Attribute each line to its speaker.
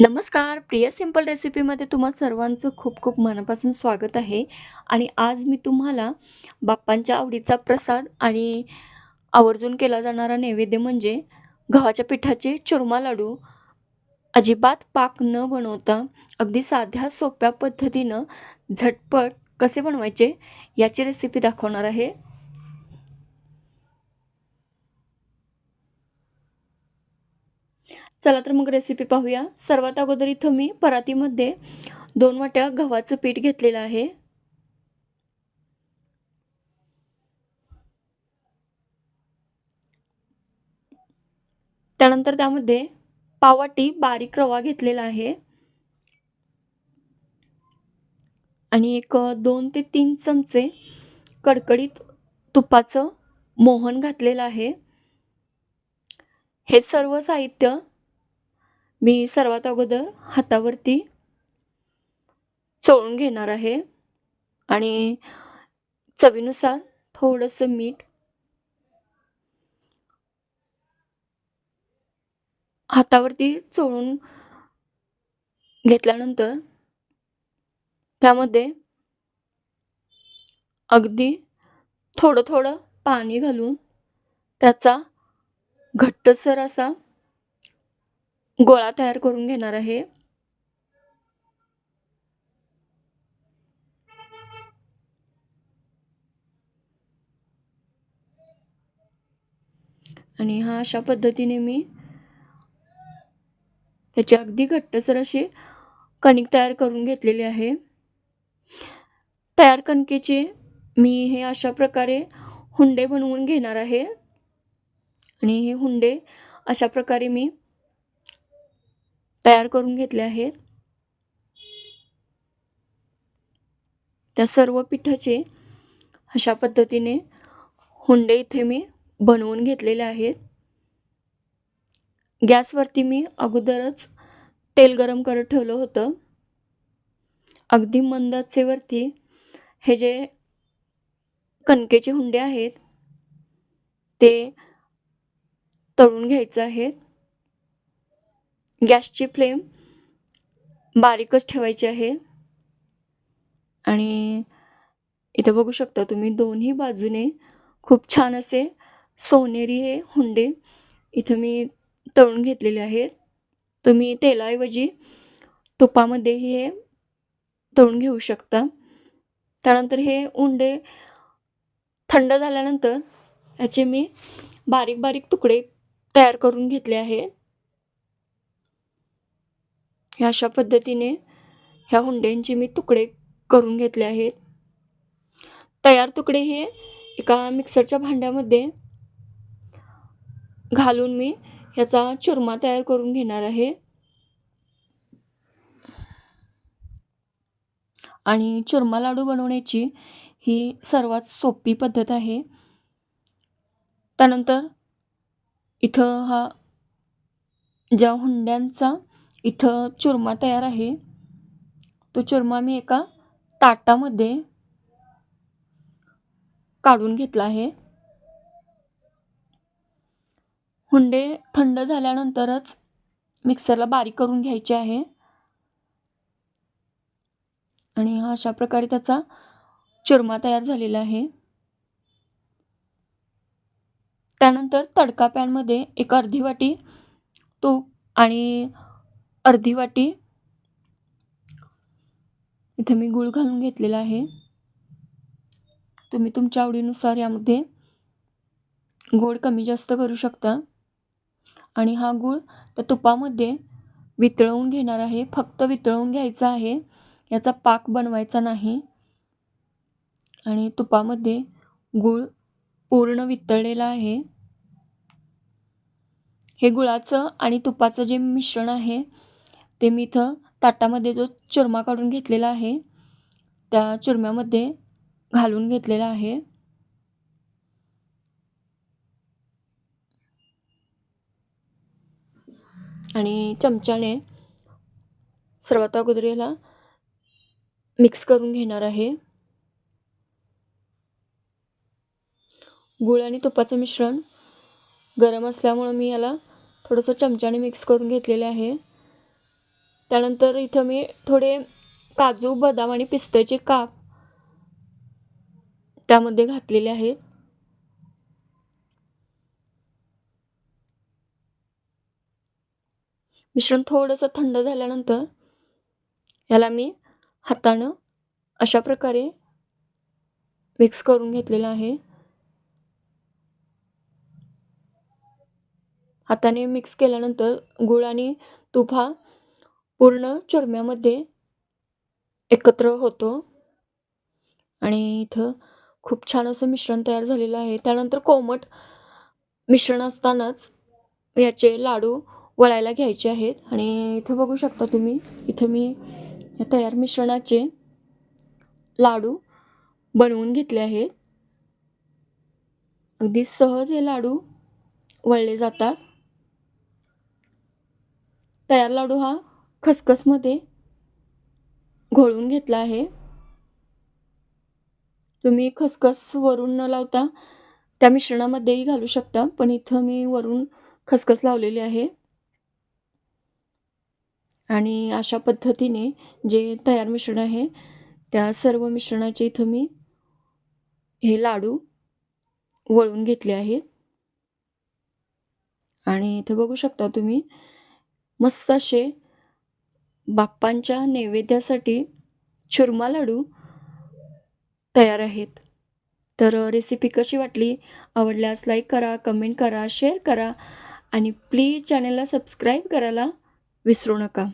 Speaker 1: नमस्कार. प्रिय सिंपल रेसिपीमध्ये तुम्हा सर्वांचं खूप खूप मनापासून स्वागत आहे. आणि आज मी तुम्हाला बाप्पांच्या आवडीचा प्रसाद आणि आवर्जून केला जाणारा नैवेद्य म्हणजे गव्हाच्या पिठाचे चुरमा लाडू. अजिबात पाक न बनवता अगदी साध्या सोप्या पद्धतीनं झटपट कसे बनवायचे याची रेसिपी दाखवणार आहे. चला तर मग रेसिपी पाहूया. सर्वात अगोदर इथं मी परातीमध्ये दोन वाट्या गव्हाचं पीठ घेतलेलं आहे. त्यानंतर त्यामध्ये पावाटी बारीक रवा घेतलेला आहे. आणि एक दोन ते तीन चमचे कडकडीत तुपाचं मोहन घातलेलं आहे. हे सर्व साहित्य मी सर्वात अगोदर हातावरती चोळून घेणार आहे. आणि चवीनुसार थोडंसं मीठ हातावरती चोळून घेतल्यानंतर त्यामध्ये अगदी थोडं थोडं पाणी घालून त्याचा घट्टसर असा गोळा तयार करून घेणार आहे. आणि हा अशा पद्धतीने मी त्याची अगदी घट्टसर अशी कणिक तयार करून घेतलेली आहे. तयार कणकेचे मी हे अशा प्रकारे हुंडे बनवून घेणार आहे. आणि हे हुंडे अशा प्रकारे मी तयार करून घेतले आहेत त्या सर्व पिठाचे अशा पद्धतीने हुंडे इथे मी बनवून घेतलेले आहेत. गॅसवरती मी अगोदरच तेल गरम करत ठेवलं होतं. अगदी मंदाचेवरती हे जे कणकेचे हुंडे आहेत ते तळून घ्यायचं आहे. गॅसची फ्लेम बारीकच ठेवायची आहे. आणि इथे बघू शकता तुम्ही दोन्ही बाजूने खूप छान असे सोनेरी हे हुंडे इथं मी तळून घेतलेले आहेत. तुम्ही तेलाऐवजी तुपामध्येही हे तळून घेऊ शकता. त्यानंतर हे उंडे थंड झाल्यानंतर याचे मी बारीक बारीक तुकडे तयार करून घेतले आहे. ह्या अशा पद्धतीने ह्या हुंड्यांचे मी तुकडे करून घेतले आहेत. तयार तुकडे हे एका मिक्सरच्या भांड्यामध्ये घालून मी ह्याचा चुरमा तयार करून घेणार आहे. आणि चुरमा लाडू बनवण्याची ही सर्वात सोपी पद्धत आहे. त्यानंतर इथं हा ज्या हुंड्यांचा इथं चुरमा तयार आहे. तो चुरमा मी एका ताटामध्ये काढून घेतला आहे. हुंडे थंड झाल्यानंतरच मिक्सरला बारीक करून घ्यायचे आहे. आणि हा अशा प्रकारे त्याचा चुरमा तयार झालेला आहे. त्यानंतर तडका पॅनमध्ये एक अर्धी वाटी तूप आणि अर्धी वाटी. इथे मी गूळ घालून घेतलेला आहे. तुम्ही तुमच्या आवडीनुसार यामध्ये गोड कमी जास्त करू शकता. आणि हा गूळ त्या तुपामध्ये वितळवून घेणार आहे. फक्त वितळवून घ्यायचा आहे. याचा पाक बनवायचा नाही. आणि तुपामध्ये गूळ पूर्ण वितळलेला आहे. हे गुळाचं आणि तुपाचं जे मिश्रण आहे ते मी इथं ताटामध्ये जो चुरमा काढून घेतलेला आहे त्या चुरम्यामध्ये घालून घेतलेला आहे. आणि चमच्याने सर्वात अगोदर याला मिक्स करून घेणार आहे. गूळ आणि तुपाचं मिश्रण गरम असल्यामुळं मी याला थोडंसं चमच्याने मिक्स करून घेतलेले आहे. त्यानंतर इथं मी थोडे काजू बदाम आणि पिस्त्याचे काप त्यामध्ये घातलेले आहेत. मिश्रण थोडंसं थंड झाल्यानंतर याला मी हातानं अशा प्रकारे मिक्स करून घेतलेलं आहे. हाताने मिक्स केल्यानंतर गूळ आणि तूप हा पूर्ण चुरम्यामध्ये एकत्र होतो. आणि इथं खूप छान असं मिश्रण तयार झालेलं आहे. त्यानंतर कोमट मिश्रण असतानाच याचे लाडू वळायला घ्यायचे आहेत. आणि इथं बघू शकता तुम्ही इथं मी या तयार मिश्रणाचे लाडू बनवून घेतले आहेत. अगदी सहज हे लाडू वळले जातात. तयार लाडू हा खसखसमध्ये घोळून घेतला आहे. तुम्ही खसखस वरून न लावता त्या मिश्रणामध्येही घालू शकता पण इथं मी वरून खसखस लावलेली आहे. आणि अशा पद्धतीने जे तयार मिश्रण आहे त्या सर्व मिश्रणाचे इथं मी हे लाडू वळून घेतले आहेत आणि इथं बघू शकता तुम्ही मस्त असे बाप्पांच्या नैवेद्यासाठी चुरमा लाडू तयार आहेत. तर रेसिपी कशी वाटली? आवडल्यास लाईक करा कमेंट करा शेअर करा आणि प्लीज चॅनलला सबस्क्राईब करायला विसरू नका.